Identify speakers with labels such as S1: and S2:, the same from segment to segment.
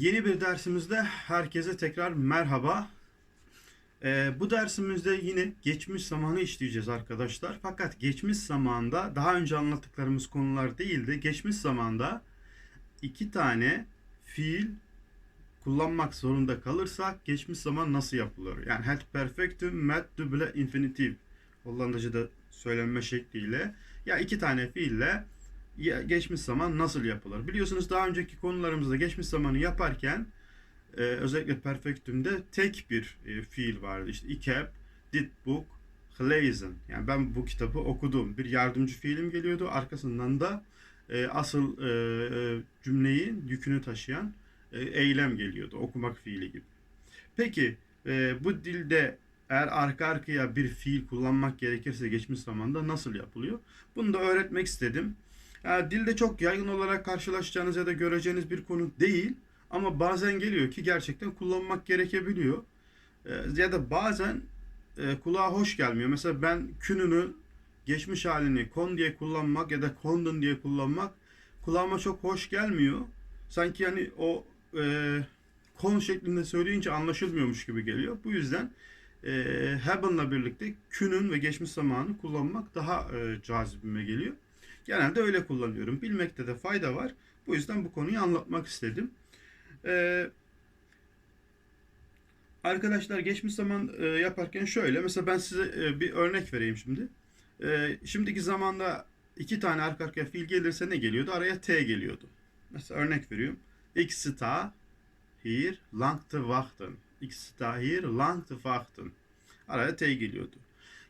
S1: Yeni bir dersimizde herkese tekrar merhaba. Ee, bu dersimizde yine geçmiş zamanı işleyeceğiz arkadaşlar. Fakat geçmiş zamanda daha önce anlattıklarımız konular değildi. Geçmiş zamanda iki tane fiil kullanmak zorunda kalırsak geçmiş zaman nasıl yapılır? Yani had perfectum, met double infinitive. Hollandaca'da söylenme şekliyle. Ya iki tane fiille geçmiş zaman nasıl yapılır? Biliyorsunuz daha önceki konularımızda geçmiş zamanı yaparken e, özellikle perfectum'de tek bir e, fiil vardı. İşte ik heb dit boek gelezen. Yani ben bu kitabı okudum. Bir yardımcı fiilim geliyordu. Arkasından da e, asıl e, e, yükünü taşıyan e, eylem geliyordu. Okumak fiili gibi. Peki e, bu dilde eğer arka arkaya bir fiil kullanmak gerekirse geçmiş zamanda nasıl yapılıyor? Bunu da öğretmek istedim. Yani dilde çok yaygın olarak karşılaşacağınız ya da göreceğiniz bir konu değil. Ama bazen geliyor ki gerçekten kullanmak gerekebiliyor. Ee, ya da bazen e, kulağa hoş gelmiyor. Mesela ben kününü geçmiş halini kon diye kullanmak ya da kondun diye kullanmak kulağıma çok hoş gelmiyor. Sanki yani o e, kon şeklinde söyleyince anlaşılmıyormuş gibi geliyor. Bu yüzden e, haven'la birlikte künün ve geçmiş zamanı kullanmak daha e, cazibime geliyor. Genelde öyle kullanıyorum. Bilmekte de fayda var. Bu yüzden bu konuyu anlatmak istedim. Ee, arkadaşlar geçmiş zaman e, yaparken şöyle. Mesela ben size e, bir örnek vereyim şimdi. E, şimdiki zamanda iki tane arka arkaya fiil gelirse ne geliyordu? Araya T geliyordu. Mesela örnek veriyorum. Ik sta hier lang te wachten. Ik sta hier lang te wachten. Araya T geliyordu.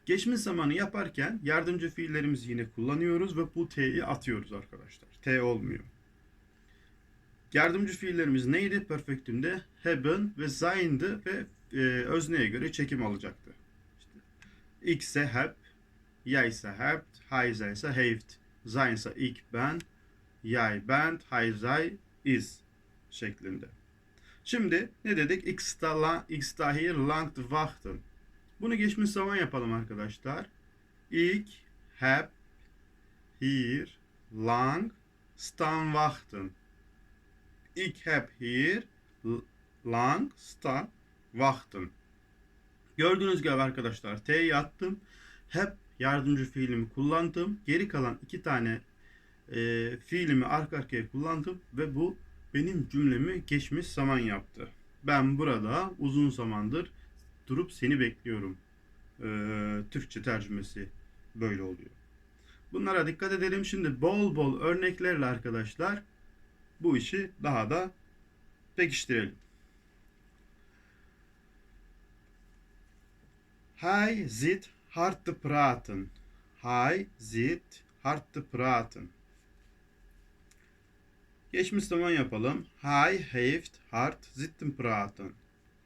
S1: Geçmiş zamanı yaparken yardımcı fiillerimizi yine kullanıyoruz ve bu T'yi atıyoruz arkadaşlar. T olmuyor. Yardımcı fiillerimiz neydi? Perfectum'de haben ve sein'di ve e, özneye göre çekim alacaktı. İşte, ise heb, jij ise hebt, zij ise heeft, sein ise ik ben, bent, hij zij is şeklinde. Şimdi ne dedik? Ik sta, ik sta hier lang. Bunu geçmiş zaman yapalım arkadaşlar. Ik heb hier lang staan wachten. Ik heb hier lang staan wachten. Gördüğünüz gibi arkadaşlar T'yi attım. Hep yardımcı fiilimi kullandım. Geri kalan iki tane e, fiilimi arka arkaya kullandım ve bu benim cümlemi geçmiş zaman yaptı. Ben burada uzun zamandır durup seni bekliyorum. Ee, Türkçe tercümesi böyle oluyor. Bunlara dikkat edelim. Şimdi bol bol örneklerle arkadaşlar bu işi daha da pekiştirelim. Hij zit hard te praten. Hij zit hard te praten. Geçmiş zaman yapalım. Hij heeft hard zitten praten.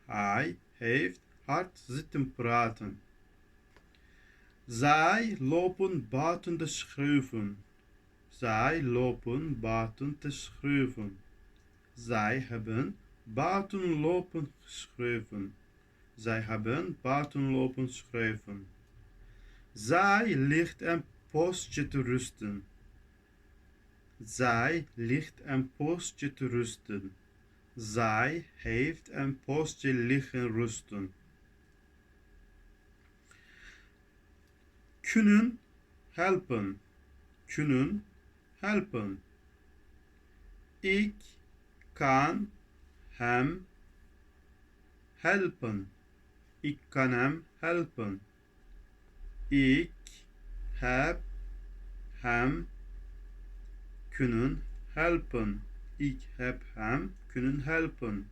S1: Hij heeft hard zitten praten. Zij lopen buiten te schuiven. Zij lopen buiten te schuiven. Zij hebben buiten lopen geschuiven. Zij hebben buiten lopen schuiven. Zij ligt een postje te rusten. Zij ligt een postje te rusten. Zij heeft een postje liggen rusten. Kunnen helpen. Kunnen helpen. Ik kan hem helpen. Ik kan hem helpen. Ik heb hem kunnen helpen. Ik heb hem kunnen helpen.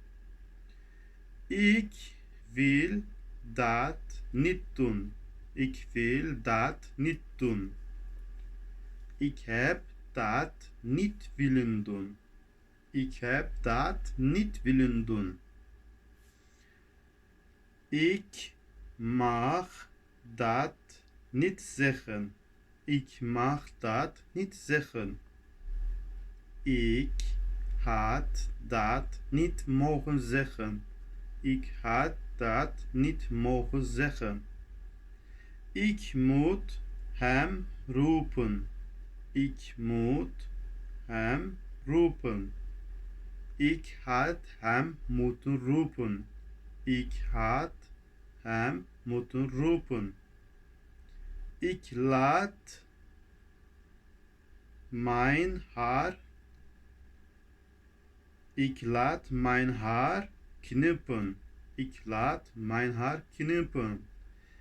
S1: Ik wil dat niet doen. Ik wil dat niet doen. Ik heb dat niet willen doen. Ik heb dat niet willen doen. Ik mag dat niet zeggen. Ik mag dat niet zeggen. Ik had dat niet mogen zeggen. Ik had dat niet mogen zeggen. Ik moet hem roepen. Ik moet hem roepen. Ich had hem moeten roepen. Ich had hem moeten roepen. Ik laat mijn haar Ik laat mijn haar knippen. Ik laat mijn haar knippen.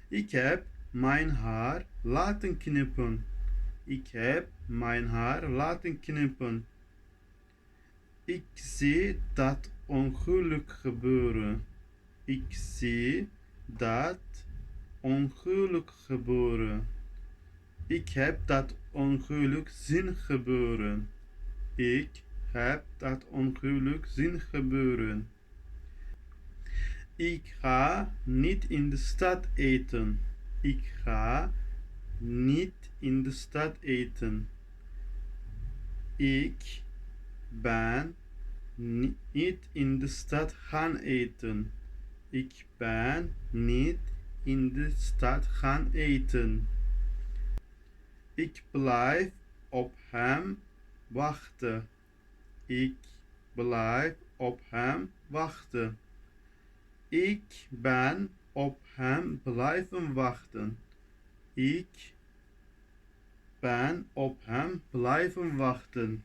S1: Ik heb mijn haar laten knippen. Ik heb mijn haar laten knippen. Ik zie dat ongeluk gebeuren. Ik zie dat ongeluk gebeuren. Ik heb dat ongeluk zien gebeuren. Ik heb dat ongeluk zien gebeuren. Ik ga niet in de stad eten. Ik ga niet in de stad eten. Ik ben niet in de stad gaan eten. Ik ben niet in de stad gaan eten. Ik blijf op hem wachten. Ik blijf op hem wachten. Ik ben op hem blijven wachten. Ik ben op hem blijven wachten.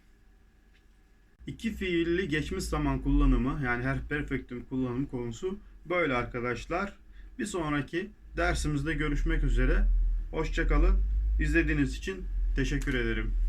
S1: İki fiilli geçmiş zaman kullanımı yani her perfectum kullanım konusu böyle arkadaşlar. Bir sonraki dersimizde görüşmek üzere. Hoşçakalın. İzlediğiniz için teşekkür ederim.